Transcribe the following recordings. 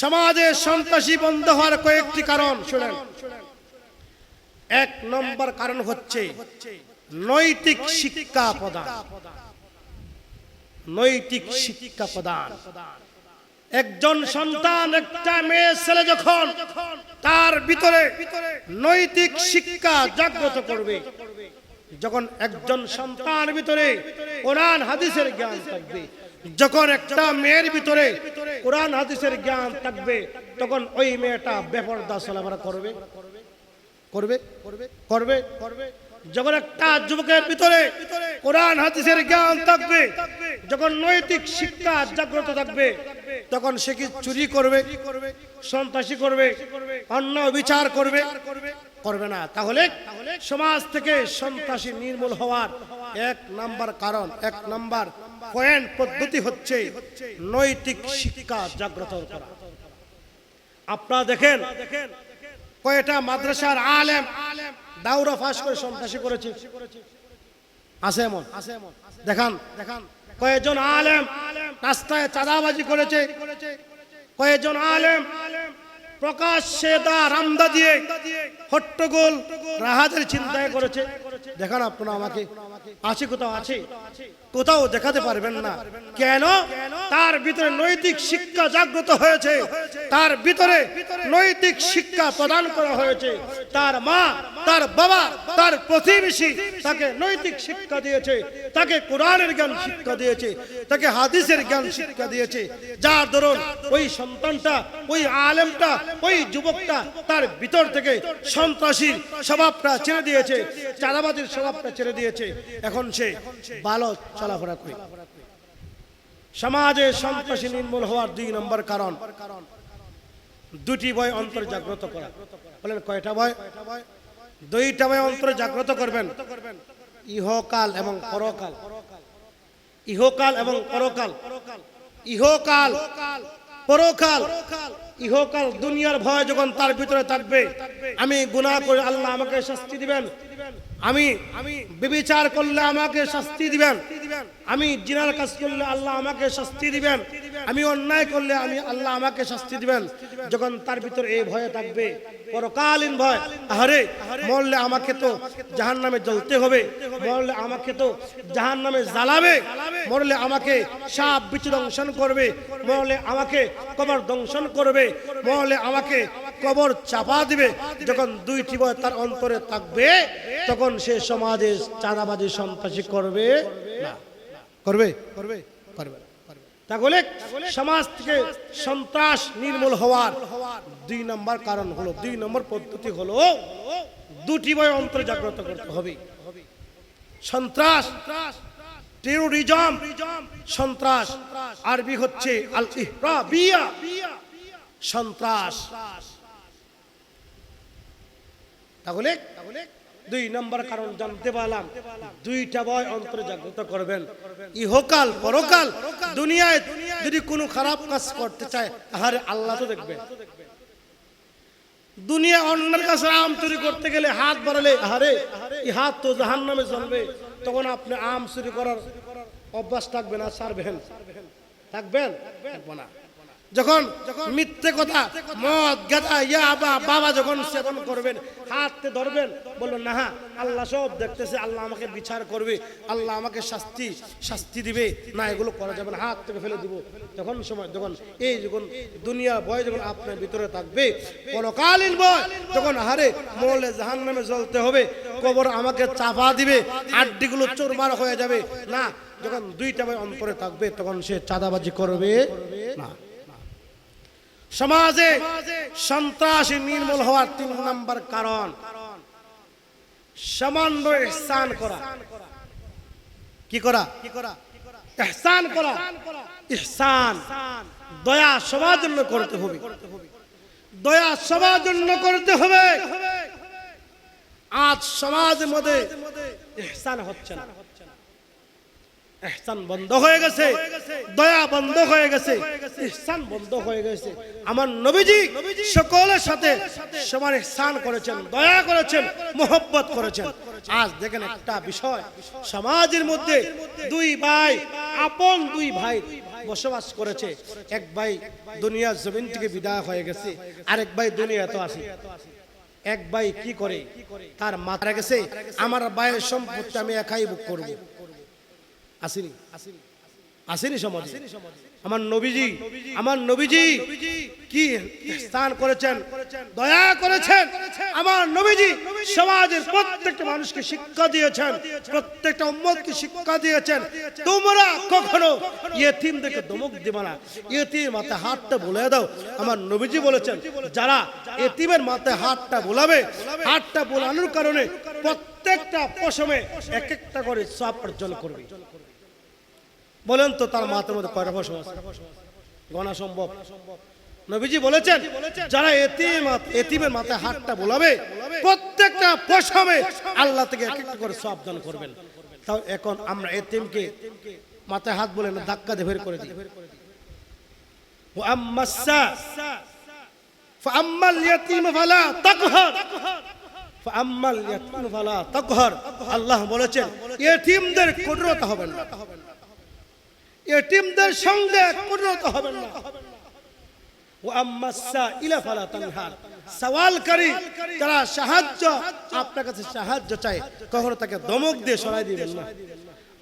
সমাজে সন্ত্রাসী বন্ধ হওয়ার কয়েকটি কারণ, শুনেন। এক নম্বর কারণ হচ্ছে নৈতিক শিক্ষা প্রদান। নৈতিক শিক্ষা প্রদান। একজন সন্তান, একটা মেয়ে, ছেলে যখন তার ভিতরে নৈতিক শিক্ষা জাগ্রত করবে, যখন একজন সন্তান ভিতরে কোরআন, হাদিসের জ্ঞান থাকবে যখন একটা মেয়ের ভিতরে কোরআন, হাদিসের জ্ঞান থাকবে, তখন ওই মেয়েটা বেপরদা চলাফেরা করবে। করবে? করবে? করবে যখন একটা যুবকের ভিতরে কোরআন, হাদিসের জ্ঞান থাকবে, যখন নৈতিক শিক্ষা জাগ্রত থাকবে, তখন সে কি চুরি করবে, সন্ত্রাসী করবে, অন্য বিচার করবে? করবে না। তাহলে সমাজ থেকে সন্ত্রাসী নির্মূল হওয়ার এক নাম্বার কারণ, এক নাম্বার পয়েন্ট পদ্ধতি হচ্ছে নৈতিক শিক্ষা জাগ্রত করা। আপনারা দেখেন কয়টা মাদ্রাসার আলেম আলেম দাউরা ফাঁস করে সন্ত্রাসী করেছে। আছে এমন? আছে এমন দেখান দেখান কয়েকজন আলেম রাস্তায় চাঁদাবাজি করেছে। কয়েকজন আলেম প্রকাশ্যে দা রামদা দিয়ে হট্টগোল রাহাজের চিন্তায় করেছে। দেখান আপনারা আমাকে, আছে কোথাও আছে? কোথাও দেখাতে পারবেন না। কেন? তার ভিতরে নৈতিক শিক্ষা জাগ্রত হয়েছে। তার ভিতরে নৈতিক শিক্ষা প্রদান করা হয়েছে। তার মা তার বাবা তার প্রতিবেশী তাকে নৈতিক শিক্ষা দিয়েছে। তাকে কোরআনের জ্ঞান শিক্ষা দিয়েছে। তাকে হাদিসের জ্ঞান শিক্ষা দিয়েছে। যার দরুন ওই সন্তানটা ওই আলেমটা ওই যুবকটা তার ভিতর থেকে সন্ত্রাসীর স্বভাবটা ছেড়ে দিয়েছে। চাঁদাবাজির স্বভাবটা ছেড়ে দিয়েছে। এখন সে ভালো চলাফেরা করে। সমাজে সন্ত্রাসী নির্মূল হওয়ার দুই নম্বর কারণ দুটি বয় অন্তর জাগ্রত করা। বলেন কয়টা ভয় দুইটা ভয় অন্তরে জাগ্রত করবেন। ইহকাল এবং পরকাল। ইহকাল এবং পরকাল। ইহকাল পরকাল। ইহকাল দুনিয়ার ভয় যখন তার ভিতরে থাকবে আমি গুনাহ করে আল্লাহ আমাকে শাস্তি দিবেন। আমি আমি বিবিচার করলে আমাকে শাস্তি দিবেন। আমি জিনার কাজ করলে আল্লাহ আমাকে শাস্তি দিবেন। আমি অন্যায় করলে আমি আল্লাহ আমাকে শাস্তি দিবেন। যখন তার ভিতরে এই ভয় থাকবে, পরকালীন ভয় আরে মরলে আমাকে তো জাহান নামে জ্বলতে হবে, মরলে আমাকে তো জাহান নামে জ্বালাবে, মরলে আমাকে সাপ বিচু দংশন করবে, মরলে আমাকে কবর দংশন করবে, মরলে আমাকে কবর চাপা দিবে। যখন দুইটি ভয় তার অন্তরে থাকবে, তখন সে সমাজে চাঁদাবাজি, সন্ত্রাসী করবে। করবে? করবে? করবে তাহলে সমাজ থেকে সন্ত্রাস নির্মূল হওয়ার দুই নম্বর কারণ হলো, দুই নম্বর পদ্ধতি হলো দুটি বয় অন্তর জাগ্রত করতে হবে। সন্ত্রাস টেরোরিজম সন্ত্রাস, আরবি হচ্ছে আল ইহরাবিয়া সন্ত্রাস। তাহলে দুই নম্বর কারণ জানতে পারলাম, দুইটা বয় অন্তরে জাগ্রত করবেন। ইহকাল, পরকাল, দুনিয়ায় যদি কোনো খারাপ কাজ করতে চায় আহারে আল্লাহ তো দেখবে দুনিয়া অন্যের কাছে আম চুরি করতে গেলে হাত বাড়ালে, আহারে, এই হাত তো জাহান নামে চলবে তখন আপনি আম চুরি করার অভ্যাস থাকবে না সারবেন থাকবেন? থাকব না। যখন মিথ্যে কথা মদ গাঁজা ইয়া বা বাবা যখন সেবন করবেন হাতে ধরবেন বলবেন না হ্যাঁ আল্লাহ সব দেখতেছে আল্লাহ আমাকে বিচার করবে আল্লাহ আমাকে শাস্তি শাস্তি দিবে না এগুলো করা যাবে না হাত থেকে ফেলে দিব। তখন সময় যখন এই যখন দুনিয়ার ভয় যখন আপনার ভিতরে থাকবে পরকালীন ভয় যখন হারে মরলে জাহান নামে জ্বলতে হবে কবর আমাকে চাপা দিবে আড্ডিগুলো চোরমার হয়ে যাবে। না যখন দুইটা বয় অন্তরে থাকবে তখন সে চাঁদাবাজি করবে। না। সমাজে সন্ত্রাসী নির্মূল হওয়ার তিন নম্বর কারণ। সামান্য ইহসান করা। কি করা? ইহসান করা? ইহসান দয়া সবার জন্য করতে হবে। দয়া সবার জন্য করতে হবে। আজ সমাজের মধ্যে ইহসান হচ্ছে না। ইহসান বন্ধ হয়ে গেছে। দয়া বন্ধ হয়ে গেছে। ইহসান বন্ধ হয়ে গেছে। আমার নবীজি সকলের সাথে সমান ইহসান করেছেন, দয়া করেছেন, মোহব্বত করেছেন। আজ দেখেন একটা বিষয়, সমাজের মধ্যে দুই ভাই, আপন দুই ভাই বসবাস করেছে। এক ভাই দুনিয়ার জমিন থেকে বিদায় হয়ে গেছে, আরেক ভাই দুনিয়া তো আছে। এক ভাই কি করে? তার মাথা গেছে, আমার ভাইয়ের সম্পত্তি আমি একাই বুক করব। আসিনি। আসেনি। সমাজে আমার নবীজি আমার নবীজি কি স্থান করেছেন? দয়া করেছেন? আমার নবীজি সমাজের প্রত্যেকটা মানুষকে শিক্ষা দিয়েছেন। প্রত্যেকটা উম্মতকে শিক্ষা দিয়েছেন। তোমরা কখনো ইয়েতিমদেরকে দমক দিবে না। ইয়েতিম মাথায় হাতটা বলে দাও। আমার নবীজি বলেছেন যারা এতিমের মাথায় হাতটা বোলাবে হাতটা বোলানোর কারণে প্রত্যেকটা পশমে এক একটা করে সব অর্জন করবে। বলেন তো তার মাথার মধ্যে কয়টা পশম আছে? গণা সম্ভব। নবীজি বলেছেন, যারা এতিম এতিমের মাথায় হাতটা বোলাবে, প্রত্যেকটা পশমে আল্লাহ থেকে এক একটা করে সাবধান করবেন। তাও এখন আমরা এতিমকে মাথায় হাত বলে না, ধাক্কা দেবের করে দিই। আম্মাসা ফাম্মাল ইয়াতিম ফালা তাকহার ফাম্মাল ইয়াতিম ফালা তাকহার। আল্লাহ বলেছেন, এতিমদের কুদরত হবে না। এটিমদের সঙ্গে পরিণত হবেন না। সওয়ালকারী তারা সাহায্য, আপনার কাছে সাহায্য চায়, কখনো তাকে দমক দিয়ে সরাই দিবেন না।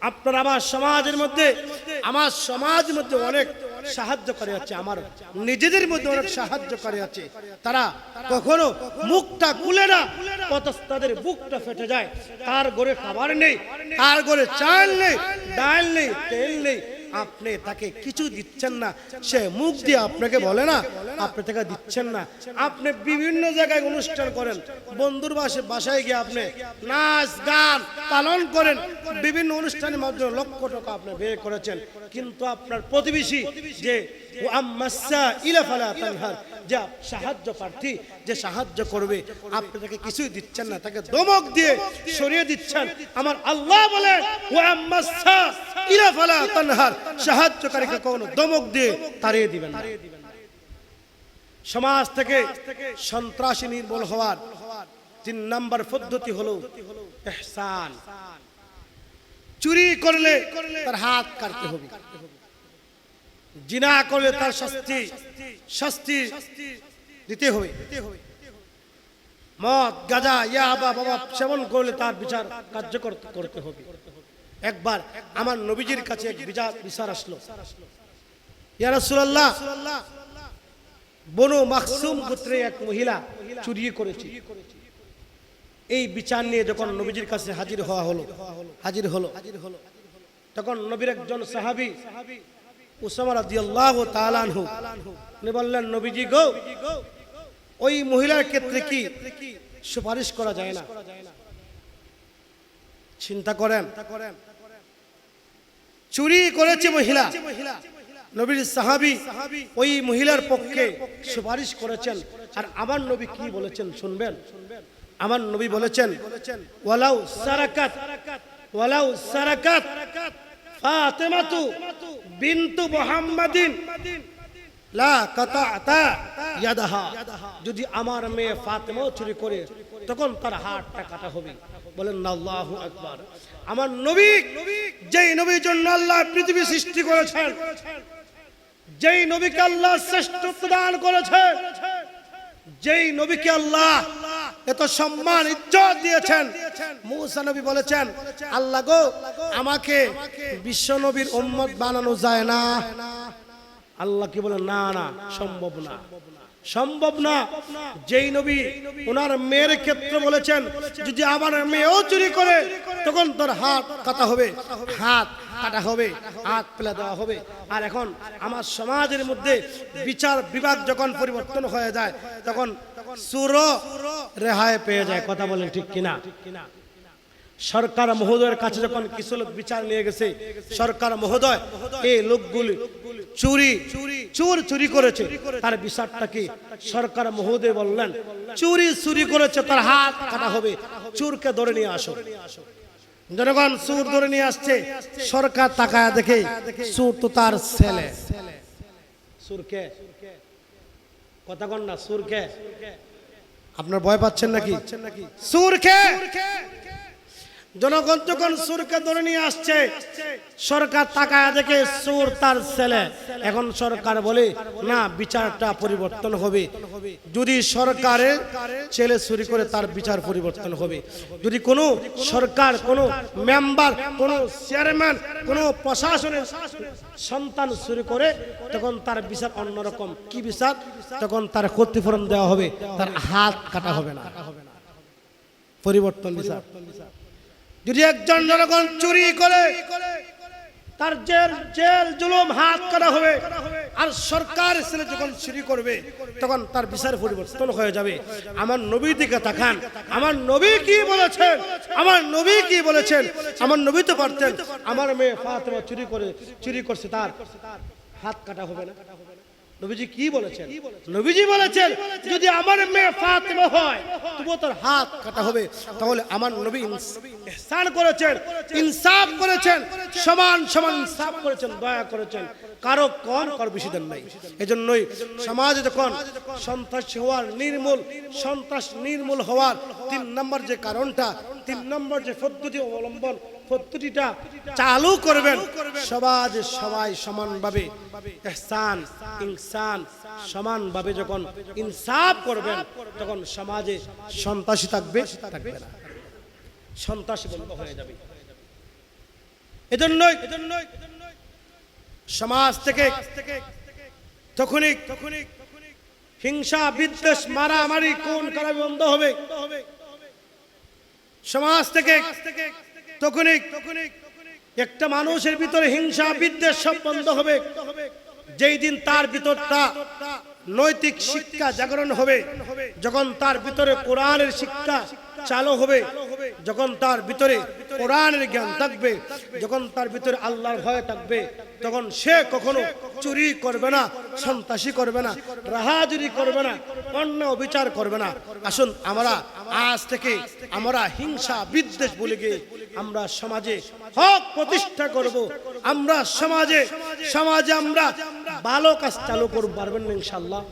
আপনার আমার সমাজের মধ্যে, আমার সমাজের মধ্যে অনেক সাহায্য করে আছে, আমার নিজেদের মধ্যে অনেক সাহায্য করে আছে। তারা কখনো মুখটা খুলে না তাদের বুকটা ফেটে যায়। তার ঘরে খাবার নেই তার ঘরে চাল নেই, ডাল নেই, তেল নেই আপনি তাকে কিছু দিচ্ছেন না। সে মুখ দিয়ে আপনাকে বলে না, আপনি তাকে দিচ্ছেন না। আপনি বিভিন্ন জায়গায় অনুষ্ঠান করেন, বন্ধুর বাসে বাসায় গিয়ে আপনি নাচ, গান পালন করেন। বিভিন্ন অনুষ্ঠানের মাধ্যমে লক্ষ টাকা আপনি ব্যয় করেছেন। কিন্তু আপনার প্রতিবেশী যে আম্মাসা যা সাহায্য প্রার্থী যে সাহায্য করবে আপনি তাকে কিছুই দিচ্ছেন না তাকে দমক দিয়ে সরিয়ে দিচ্ছেন। আমার আল্লাহ বলেন তানহার। সাহায্যকারীকে কখনো দমক দিয়ে তাড়িয়ে দিবেন না। সমাজ থেকে সন্ত্রাসী নির্মূল হওয়ার তিন নাম্বার পদ্ধতি হলো চুরি করলে তার হাত কাটতে হবে। জিনা করলে তার শাস্তি শাস্তি দিতে হবে। মদ, গাজা, ইয়াবা বাবা সেবন করলে তার বিচার কার্যকর করতে হবে। একবার আমার নবীজির কাছে এক বিচার বিচার আসলো। ইয়া রাসূলুল্লাহ, বনু মাকসুম গোত্রে এক মহিলা চুরি করেছে। এই বিচার নিয়ে যখন নবীজির কাছে হাজির হওয়া হলো, হাজির হলো, তখন নবীর একজন সাহাবী সুপারিশ করা যায় না? চিন্তা করেন, চুরি করেছে মহিলা। নবীর সাহাবী ওই মহিলার পক্ষে সুপারিশ করেছেন। আর আমার নবী কি বলেছেন শুনবেন? আমার নবী বলেছেন, ওয়ালাউ সারাকাত ওয়ালাউ সারাকাত ফাতেমাতু বিনতু মুহাম্মাদিন। লা কাতাতা ইয়াদাহা। যদি আমার মেয়ে ফাতেমাও চুরি করে, তখন তার হাতটা কাটা হবে। বলেন, আল্লাহু আকবার। আমার নবী, যেই নবীর জন্য আল্লাহ পৃথিবী সৃষ্টি করেছেন, যেই নবীকে আল্লাহ শ্রেষ্ঠত্ব দান করেছেন যেই নবীকে আল্লাহ এত সম্মান, ইজ্জত দিয়েছেন, মুসা নবী বলেছেন, আল্লাহ গো, আমাকে বিশ্ব নবীর উম্মত বানানো যায় না। আল্লাহ কি বলে, না না, সম্ভব না। সম্ভব না। যেই নবী ওনার মেয়ের ক্ষেত্রে বলেছেন, যদি আমার মেয়েও চুরি করে, তখন তোর হাত কাটা হবে। হাত। কাটা হবে, হাত ফেলে দেওয়া হবে। আর এখন আমার সমাজের মধ্যে বিচার বিভাগ যখন পরিবর্তন হয়ে যায়, তখন সুর রেহাই পেয়ে যায়, কথা বলেন ঠিক কিনা? সরকার মহোদয়ের কাছে যখন কিছু লোক বিচার নিয়ে গেছে, সরকার মহোদয়, এই লোকগুলি চুরি, চোর চুরি করেছে। তার বিচারটা কি? সরকার মহোদয় বললেন, চুরি চুরি করেছে, তার হাত কাটা হবে। চোরকে ধরে নিয়ে আসো। জনগণ সুর ধরে নিয়ে আসছে। সরকার তাকায় দেখে সুর তো তার ছেলে। সুরকে কথা কন না সুরকে আপনার ভয় পাচ্ছেন নাকি? সুরকে জনগণ যখন সুরকে ধরে নিয়ে আসছে, সরকার তাকায় দেখে সুর তার ছেলে। এখন সরকার বলে, না, বিচারটা পরিবর্তন হবে। যদি সরকারের ছেলে চুরি করে তার বিচার পরিবর্তন হবে। যদি কোনো সরকার, কোনো মেম্বার, কোনো চেয়ারম্যান, কোনো প্রশাসনের সন্তান চুরি করে, তখন তার বিচার অন্যরকম। কি বিচার? তখন তার ক্ষতিপূরণ দেওয়া হবে। তার হাত কাটা হবে না। পরিবর্তন বিচার। যদি একজন জনগণ চুরি করে, তার জেল জেল, জুলুম হাত কাটা হবে, আর সরকার ছেলে যখন চুরি করবে, তখন তার বিচার পরিবর্তন হয়ে যাবে। আমার নবী দিকে তাকান। আমার নবী কি বলেছেন? আমার নবী কি বলেছেন? আমার নবী তো পারতেন। আমার মেয়ে ফাতেমা চুরি করে, চুরি করছে তার। হাত কাটা হবে না। নবীজি কি বলেছেন? নবীজি বলেছেন, যদি আমার মেয়ে ফাতেমা হয়, তবুও তার হাত কাটা হবে। তাহলে আমার নবী ইহসান করেছেন, ইনসাফ করেছেন, সমান সমান ইনসাফ করেছেন, দয়া করেছেন। কারও কম, কারও বেশি দেন নাই। এজন্যই সমাজে যখন সন্ত্রাস হওয়ার নির্মূল, সন্ত্রাস নির্মূল হওয়ার তিন নম্বর যে কারণটা, তিন নম্বর যে পদ্ধতি অবলম্বন পদ্ধতিটা চালু করবেন। সমাজ সবাই সমানভাবে ইহসান ইনসান সমানভাবে যখন ইনসাফ করবেন, তখন সমাজে সন্ত্রাসী থাকবে থাকবে না। সন্ত্রাসী বন্ধ হয়ে যাবে। এজন্যই এজন্যই সমাজ থেকে তখনই তখনই হিংসা, বিদ্বেষ, মারামারি কোন কারা বন্ধ হবে। সমাজ থেকে তখনই একটা মানুষের ভিতরে হিংসা, বিদ্বেষ সব বন্ধ হবে। যেই দিন তার ভিতরটা নৈতিক শিক্ষা জাগরণ হবে, যখন তার ভিতরে কোরআনের শিক্ষা চালু হবে, যখন তার ভিতরে কোরআনের জ্ঞান থাকবে, যখন তার ভিতরে আল্লাহর ভয় থাকবে, তখন সে কখনো চুরি করবে না, সন্ত্রাসী করবে না, রাহাজুরি করবে না অন্য বিচার করবে না। আসুন আমরা আজ থেকে আমরা হিংসা বিদ্বেষ বলে গিয়ে আমরা সমাজে হক প্রতিষ্ঠা করব। আমরা সমাজে সমাজে আমরা ভালো কাজ চালু করব পারবেন না ইনশাল্লাহ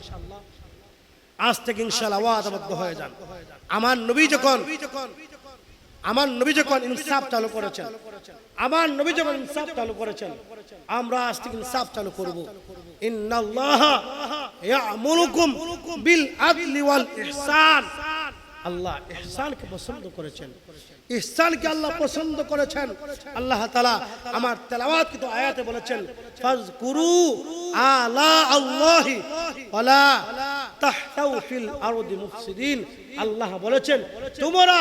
আজ থেকে ইনশাল্লাহ হয়ে যান। আমার নবী যখন আমার নবী যখন ইনসাফ চালু করেছেন। আমার নবী যখন ইনসাফ চালু করেছেন। আমরা আজ থেকে ইনসাফ চালু করব। ইন্নাল্লাহ ইয়ামুরুকুম বিল আদলি ওয়াল ইহসান। আল্লাহ ইহসানকে পছন্দ করেছেন। ইহসানকে আল্লাহ পছন্দ করেছেন। আল্লাহ তাআলা আমার তেলাওয়াত কিন্তু আয়াতে বলেছেন ফাজকুরু আলা আল্লাহি ওয়ালা তাহতাউ ফিল আরদি মুফসিদিন। আল্লাহ বলেছেন, তোমরা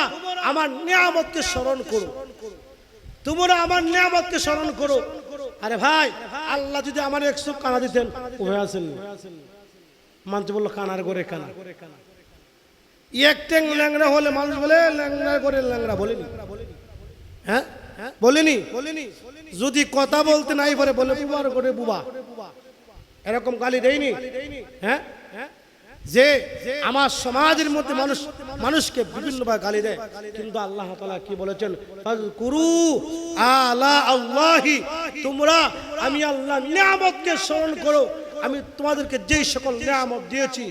আমার নিয়ামতকে স্মরণ করো। তোমরা আমার নিয়ামতকে স্মরণ করো। আরে ভাই, আল্লাহ যদি আমার একশো কানা দিতেন আছেন মানতে বলল কানার করে কানা। এক ট্যাং ল্যাংড়া হলে মানুষ বলে, ল্যাংড়া করে ল্যাংড়া বলেনি। হ্যাঁ? বলেনি? বলেনি যদি কথা বলতে নাই পারে বলে বুবার করে বুবা। এরকম গালি দেয়নি? হ্যাঁ? যে আমার সমাজের মধ্যে মানুষ, মানুষকে বিভিন্নভাবে গালি দেয়। কিন্তু আল্লাহ তাআলা কি বলেছেন? কুরু আলা আল্লাহি, তোমরা, আমি আল্লাহ নিয়ামতকে স্মরণ করো। আমি তোমাদেরকে যেই সকল নিয়ামত দিয়েছি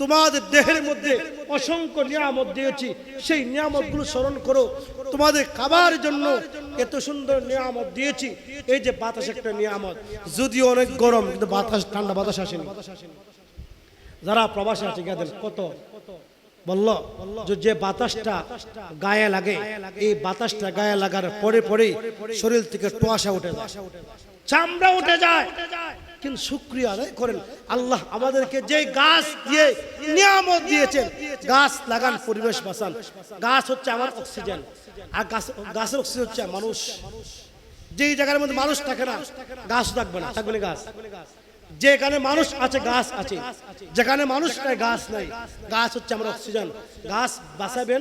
তোমাদের দেহের মধ্যে অসংখ্য নিয়ামত দিয়েছি সেই নিয়ামতগুলো স্মরণ করো। তোমাদের খাবার জন্য এত সুন্দর নিয়ামত দিয়েছি। এই যে বাতাস একটা নিয়ামত যদিও অনেক গরম কিন্তু বাতাস ঠান্ডা বাতাস আসেনি। যারা প্রবাসে আছে গেদের কত? বলল যে যে বাতাসটা গায়ে লাগে এই বাতাসটা গায়ে লাগার পরে পরে শরীর থেকে টোয়াশা উঠে যায়। চামড়া উঠে যায়। কিন্তু শুক্রিয়া আদায় করেন। আল্লাহ আমাদেরকে যে গাছ দিয়ে নিয়ামত দিয়েছেন, গাছ লাগান, পরিবেশ বাঁচান। গাছ হচ্ছে আমার অক্সিজেন, আর গাছ, গাছের অক্সিজেন হচ্ছে মানুষ। যেই জায়গার মধ্যে মানুষ থাকে না, গাছ থাকবে না থাকবে না গাছ। যেখানে মানুষ আছে, গাছ আছে। যেখানে মানুষ নাই, গাছ নাই। গাছ হচ্ছে আমার অক্সিজেন। গাছ বাঁচাবেন,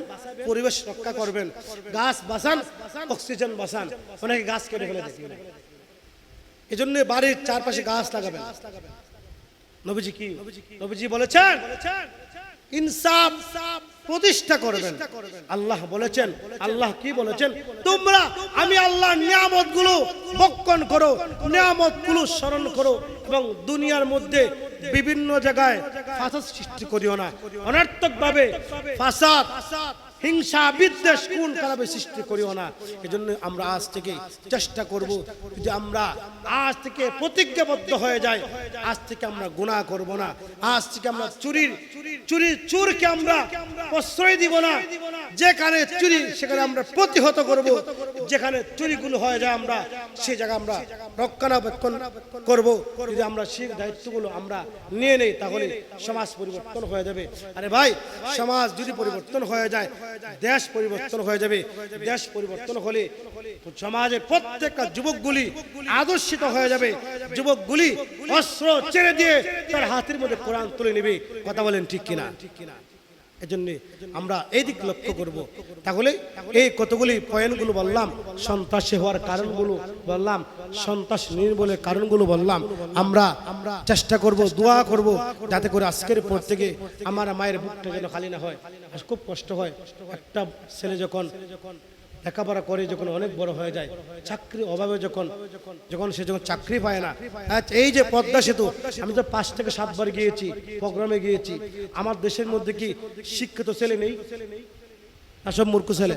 পরিবেশ রক্ষা করবেন। গাছ বাঁচান, অক্সিজেন বাঁচান। অনেকে গাছ কেটে ফেলে দেখি এই জন্য বাড়ির চারপাশে গাছ লাগাবেন। নবীজি কি? নবীজি বলেছেন ইনসাফ প্রতিষ্ঠা করবেন। আল্লাহ বলেছেন আল্লাহ কি বলেছেন? তোমরা আমি আল্লাহ নিয়ামতগুলো বক্ষণ করো নিয়ামতগুলো স্মরণ করো এবং দুনিয়ার মধ্যে বিভিন্ন জায়গায় ফাসাদ সৃষ্টি করিও না। অনর্থক ভাবে ফাসাদ হিংসা, বিদ্বেষ কোন কারণে সৃষ্টি করিও না। এজন্য আমরা আজ থেকে চেষ্টা করব যে আমরা আজ থেকে প্রতিজ্ঞাবদ্ধ হয়ে যাই। আজ থেকে আমরা গুণা করব না। আজ থেকে আমরা চুরির চুরির চুরকে আমরা প্রশ্রয় দিব না। যেখানে চুরি সেখানে আমরা প্রতিহত করব। যেখানে চুরিগুলো হয়ে যায় আমরা সেই জায়গা আমরা রক্ষণাবেক্ষণ করব। যদি আমরা সেই দায়িত্বগুলো আমরা নিয়ে নেই তাহলে সমাজ পরিবর্তন হয়ে যাবে। আরে ভাই সমাজ যদি পরিবর্তন হয়ে যায় দেশ পরিবর্তন হয়ে যাবে। দেশ পরিবর্তন হলে সমাজের প্রত্যেকটা যুবকগুলি আদর্শিত হয়ে যাবে। যুবকগুলি অস্ত্র ছেড়ে দিয়ে তার হাতের মধ্যে কোরআন তুলে নেবে। কথা বলেন ঠিক কিনা? এজন্য আমরা এই দিক লক্ষ্য করব। তাহলে এই কতগুলি পয়েন্টগুলো বললাম সন্ত্রাসী হওয়ার কারণগুলো বললাম সন্ত্রাস নির্মূলের কারণগুলো বললাম আমরা আমরা চেষ্টা করব দোয়া করব যাতে করে আজকের পর থেকে আমার মায়ের বুকটা যেন খালি না হয়। খুব কষ্ট হয়। একটা ছেলে যখন লেখাপড়া করে যখন অনেক বড় হয়ে যায় চাকরি অভাবে যখন যখন সে যখন চাকরি পায় না। এই যে পদ্মা সেতু, আমি তো পাঁচ থেকে সাতবার গিয়েছি, প্রোগ্রামে গিয়েছি। আমার দেশের মধ্যে কি শিক্ষিত ছেলে নেই? মূর্খ ছেলে।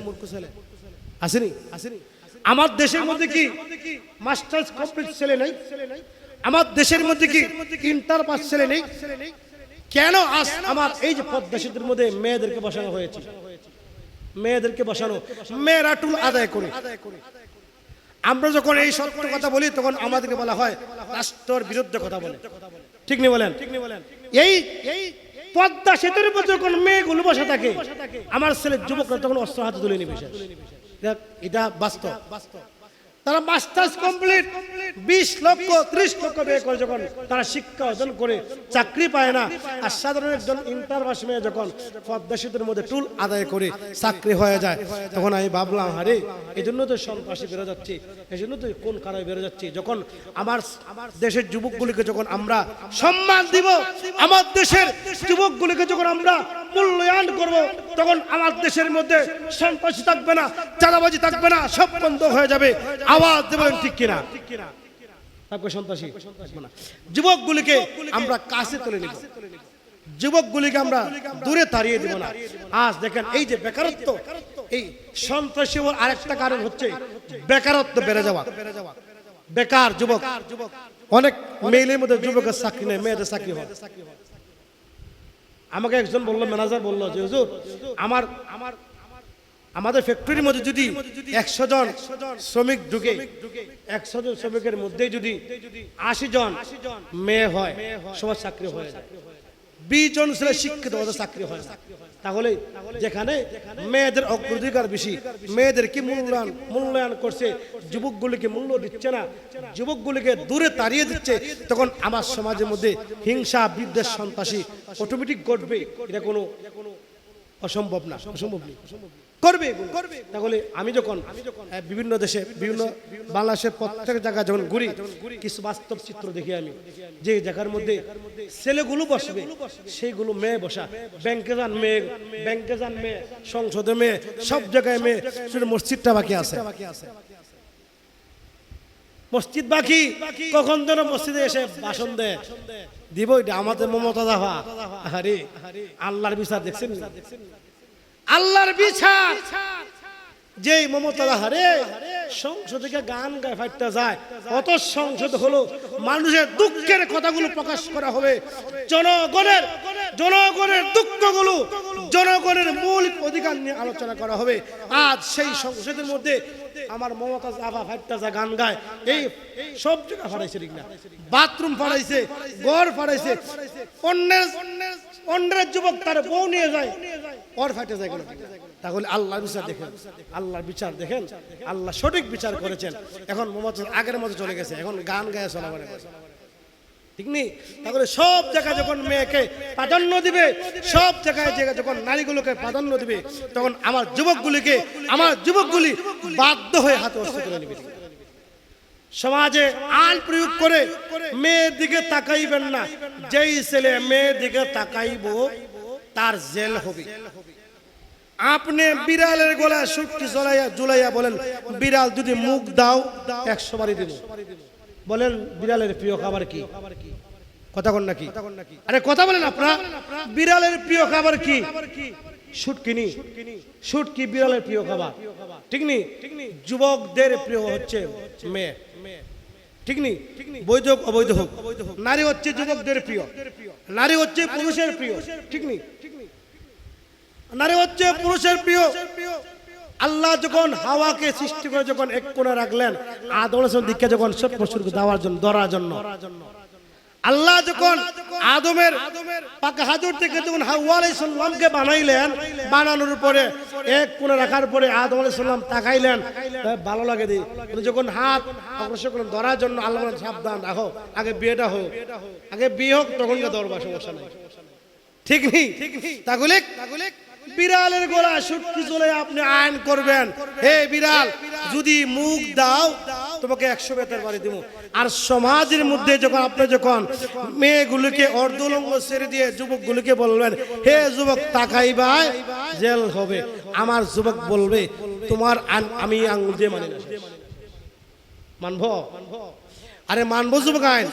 আসেনি আসেনি? আমার দেশের মধ্যে কি মাস্টার্স কমপ্লিট ছেলে নেই? আমার দেশের মধ্যে কি ইন্টার পাস ছেলে নেই? কেন আজ আমার এই যে পদ্মা সেতুর মধ্যে মেয়েদেরকে বসানো হয়েছে? মেয়েদেরকে বসানো। মেয়েরা টুল আদায় করে। আমরা যখন এই সত্য কথা বলি তখন আমাদেরকে বলা হয় রাষ্ট্রের বিরুদ্ধে কথা বলে। ঠিক নি বলেন? ঠিক নি বলেন। এই এই পদ্মা সেতুর উপর যখন মেয়েগুলো বসে থাকে আমার ছেলে যুবকরা তখন অস্ত্র হাতে তুলে নিবে এটা বাস্তব। এটা বাস্তব। তারা মাস্টার্স কমপ্লিট বিশ লক্ষ, ত্রিশ লক্ষ ব্যয় করে যখন তারা শিক্ষা অর্জন করে, চাকরি পায় না। আর সাধারণ একজন ইন্টার পাস মেয়ে যখন পদ্মা মধ্যে টুল আদায় করে চাকরি হয়ে যায়, তখন আমি ভাবলাম, আরে এই জন্য তো সন্ত্রাসী বেরো যাচ্ছে। এই জন্য তো কোন কারণে বেরো যাচ্ছে? যখন আমার দেশের যুবকগুলিকে যখন আমরা সম্মান দিব, আমার দেশের যুবকগুলিকে যখন আমরা মূল্যায়ন করব, তখন আমার দেশের মধ্যে সন্ত্রাসী থাকবে না, চাঁদাবাজি থাকবে না, সব বন্ধ হয়ে যাবে। আওয়াজ দেবেন ঠিক কিনা? সন্ত্রাসী? যুবকগুলিকে আমরা কাছে তুলে নিব। যুবকগুলিকে আমরা দূরে তাড়িয়ে দিব না। আজ দেখেন, এই যে বেকারত্ব, এই সন্ত্রাসী আরেকটা কারণ হচ্ছে বেকারত্ব বেড়ে যাওয়া। বেকার যুবক, অনেক মেয়েদের মধ্যে যুবকের চাকরি নেই, মেয়েদের চাকরি হয়। আমাকে একজন বলল ম্যানেজার বলল যে, হুজুর, আমার আমার, আমাদের ফ্যাক্টরির মধ্যে যদি একশো জন শ্রমিক ঢুকে, একশো জন শ্রমিকের মধ্যে যদি আশি জন মেয়ে হয়, সবার চাকরি হয় বিশ জন ছেলে শিক্ষিত চাকরি হয় তাহলে যেখানে মেয়েদের অগ্রাধিকার বেশি, মেয়েদেরকে মূল্যায়ন মূল্যায়ন করছে, যুবকগুলিকে মূল্য দিচ্ছে না, যুবকগুলিকে দূরে তাড়িয়ে দিচ্ছে, তখন আমার সমাজের মধ্যে হিংসা, বিদ্বেষ, সন্ত্রাসী অটোমেটিক ঘটবে। এটা কোনো অসম্ভব না, অসম্ভব নেই। করবে এগুলো। তাহলে আমি যখন আহ, বিভিন্ন দেশে বিভিন্ন বাংলাদেশের প্রত্যেক জায়গায় যখন ঘুরি কিছু বাস্তব চিত্র দেখি আমি। যে জায়গার মধ্যে ছেলেগুলো বসবে সেইগুলো মেয়ে বসা। ব্যাংকে যান মেয়ে ব্যাংকে যান মেয়ে সংসদে মেয়ে সব জায়গায় মেয়ে শুধু মসজিদটা বাকি আছে। মসজিদ বাকি কখন যেন মসজিদে এসে ভাষণ দেয়। দিব এটা আমাদের মমতা দাফা। আরে আল্লাহর বিচার দেখছেন? আল্লাহর বিছা যে মমতা হারে সংসদে গান গায়ে ফাইতে যায় অত সংসদ হলো মানুষের দুঃখের কথাগুলো প্রকাশ করা হবে। জনগণের জনগণের দুঃখগুলো জনগণের মৌলিক অধিকার নিয়ে আলোচনা করা হবে। আজ সেই সংসদের মধ্যে আমার মমতা আভা ফাইটটা যা গান গায়। এই সব জায়গা ফাড়াইছে ঠিক না। বাথরুম ফাড়াইছে, ঘর ফাড়াইছে। অন্যের অন্যের যুবক তার বউ নিয়ে যায়, ওর ফাইটে যায়? তাহলে আল্লাহর বিচার দেখেন। আল্লাহর বিচার দেখেন। আল্লাহ সঠিক বিচার করেছেন। এখন মোহাম্মদ আগের মতো চলে গেছে। এখন গান গায়ে চলা ঠিক নেই? তাহলে সব জায়গায় যখন মেয়েকে প্রাধান্য দিবে, সব জায়গায় যে যখন নারীগুলোকে প্রাধান্য দিবে, তখন আমার যুবকগুলিকে, আমার যুবকগুলি বাধ্য হয়ে হাতে অস্ত্র তুলে নিবে। সমাজে আইন প্রয়োগ করে মেয়ের দিকে তাকাইবেন না। যেই ছেলে মেয়ের দিকে তাকাইব, তার জেল হবে। আপনি বিড়ালের গলায় সুটকি জলাইয়া জুলাইয়া বলেন, বিড়াল যদি মুখ দাও, একশো বারই দিব। বলেন, বিড়ালের প্রিয় খাবার কি? কথা কন নাকি? আরে কথা বলেন আপনারা। বিড়ালের প্রিয় খাবার কি? শুটকিনি শুটকি বিড়ালের প্রিয় খাবার। ঠিক নি? যুবকদের প্রিয় হচ্ছে মেয়ে। ঠিক নি? বৈধ হোক অবৈধ হোক। নারী হচ্ছে যুবকদের প্রিয়। নারী হচ্ছে পুরুষের প্রিয়। ঠিক নি? নারী হচ্ছে পুরুষের প্রিয়। আল্লাহ যখন হাওয়াকে সৃষ্টি করে যখন এক কোণে রাখলেন আদমের দিকে যখন সব পশুর দেওয়ার জন্য। ধরার জন্য। আল্লাহ যখন আদমের পাকা হাজর থেকে যখন হাওয়া আলাইহিস সালামকে বানাইলেন বানানোর পরে এক কোণে রাখার পরে আদম আলাইহিস সালাম তাকাইলেন। ভালো লাগে দি যখন হাত অগ্রসর করলেন ধরার জন্য আল্লাহ সাবধান রাখো। আগে বিয়েটা হোক। আগে বিয়ে হোক তখন ধরবা সমস্যা নাই। ঠিক নেই? তাগুলে বিড়ালের গোড়া সুটকি চলে আপনি আইন করবেন। হে বিড়াল, যদি মুখ দাও, তোমাকে একশো বেতের বাড়ি দিব আর সমাজের মধ্যে যখন আপনি যখন মেয়েগুলিকে অর্ধলঙ্গ ছেড়ে দিয়ে যুবকগুলোকে বলবেন, হে যুবক, তাকাইবাই, জেল হবে। আমার যুবক বলবে, তোমার আমি আঙুল দিয়ে মানি না মানব? আরে মানবো যুবক আইন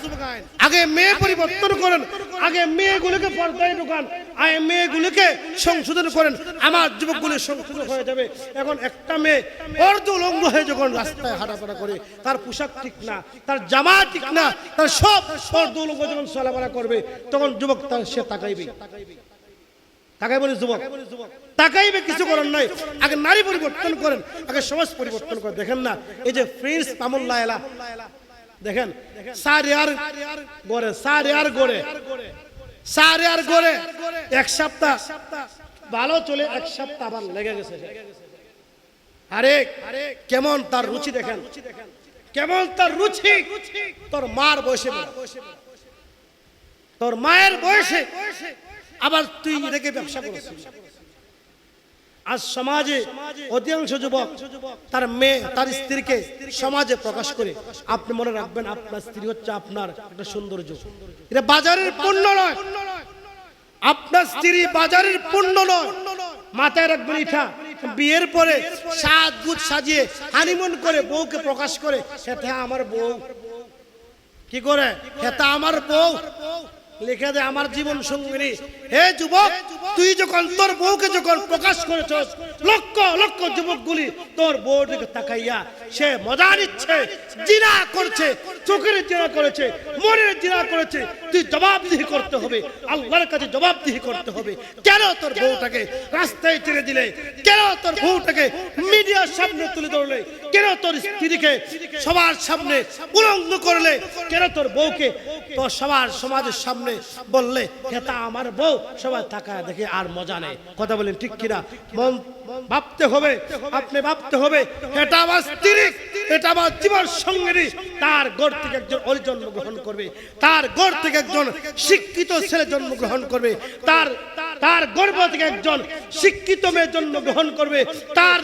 আগে মেয়ে পরিবর্তন করেন, আগে মেয়েগুলোকে পর্দায় ঢুকান, আগে মেয়েগুলোকে সংশোধন করেন। আমার যুবকগুলো সংশোধন হয়ে যাবে। এখন একটা মেয়ে অর্ধ উলঙ্গ হয়ে যখন রাস্তায় হাঁটাফাটা করে, তার পোশাক ঠিক না, তার জামা ঠিক না, তার সব অর্ধ উলঙ্গ যখন চলাফেরা করবে, তখন যুবক তার সে তাকাইবে। তাকাই বলি যুবক, তাকাইবে কিছু করার নাই। আগে নারী পরিবর্তন করেন, আগে সমাজ পরিবর্তন করেন। দেখেন না, এই যে প্রিন্স পামুল্লাহ এলা। দেখেন এক সপ্তাহ, ভালো চলে এক সপ্তাহ আবার লেগে গেছে। আরে, কেমন তার রুচি দেখেন, কেমন তার রুচি, তোর মার বয়সে তোর মায়ের বয়সে আবার তুই রেখে ব্যবসা করছিস। আজ সমাজে অধিকাংশ যুবক তার মেয়ে, তার স্ত্রীকে সমাজে প্রকাশ করে। আপনি মনে রাখবেন আপনার স্ত্রী হচ্ছে আপনার একটা সৌন্দর্য। এটা বাজারের পণ্য নয়। আপনার স্ত্রী বাজারের পণ্য নয়। মাথায় রাখবেন এটা বিয়ের পরে সাত গুছ সাজিয়ে হানিমুন করে বউকে প্রকাশ করে সেটা আমার বউ। কি করে? হেতা আমার বউ। লিখে দে আমার জীবন সঙ্গিনী। হে যুবক, তুই যখন তোর বউকে যখন প্রকাশ করেছস, লক্ষ লক্ষ যুবকগুলি তোর বউর দিকে তাকাইয়া, সে মজা নিচ্ছে, জিনা করছে, চোখের জিনা করেছে, মনের জিনা করেছে। তুই জবাবদিহি করতে হবে, আল্লাহর কাছে জবাবদিহি করতে হবে। কেন তোর বউটাকে রাস্তায় ছেড়ে দিলে? কেন তোর বউটাকে মিডিয়ার সামনে তুলে ধরলে? কেন তোর স্ত্রীকে সবার সামনে উলঙ্গ করলে? কেন তোর বউকে তোর সবার সমাজের সামনে বললে খেতা আমার বউ? সবাই তাকায় দেখে আর মজা নেই। কথা বলেন ঠিক কিনা? ভাবতে হবে, আপনি ভাবতে হবে, এটা আমার স্ত্রী, এটা আমার জীবন সঙ্গিনী। তার গড় থেকে একজন অলি জন্মগ্রহণ করবে, তার গড় থেকে একজন শিক্ষিত ছেলে জন্মগ্রহণ করবে, তার তার গর্ব থেকে একজন শিক্ষিত মেয়ে জন্মগ্রহণ করবে, তার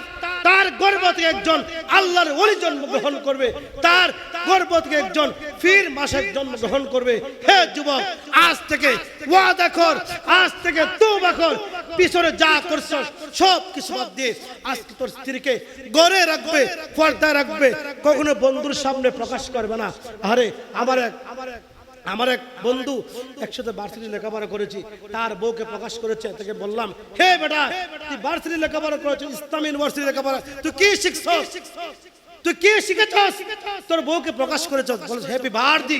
তার গর্ভ থেকে একজন আল্লাহর ওলি জন্মগ্রহণ করবে, তার গর্ব থেকে একজন ফির মাসের জন্মগ্রহণ করবে। হে যুবক, আজ থেকে ওয়াদা কর, আজ থেকে তো কর পিছনে যা করছস সব কিছু বাদ দিয়ে আজকে তোর স্ত্রীকে গড়ে রাখবে, পর্দায় রাখবে, কখনো বন্ধুর সামনে প্রকাশ করবে না। আরে, আমার এক আমার এক বন্ধু একসাথে ভার্সিটি লেখাপড়া করেছি, তার বউকে প্রকাশ করেছে, তাকে বললাম, হে বেটা, তুই ভার্সিটি লেখাপড়া করেছিস, ইসলাম ইউনিভার্সিটি লেখাপড়া, তুই কি শিখছস তুই কি শিখেছ তোর বউকে প্রকাশ করেছ বলে হ্যাপি বার্থডে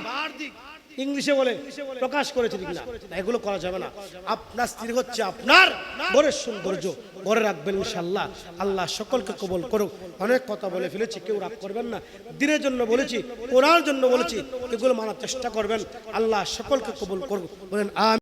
ইংলিশে বলে প্রকাশ করেছে কিনা এগুলো করা যাবে না। আপনার স্ত্রী হচ্ছে আপনার ঘরের সৌন্দর্য। ঘরে রাখবেন ইনশাল্লাহ আল্লাহ সকলকে কবল করুক। অনেক কথা বলে ফেলেছি কেউ রাগ করবেন না। দিনের জন্য বলেছি কোরআর জন্য বলেছি এগুলো মানার চেষ্টা করবেন। আল্লাহ সকলকে কবল করুক। বলেন আম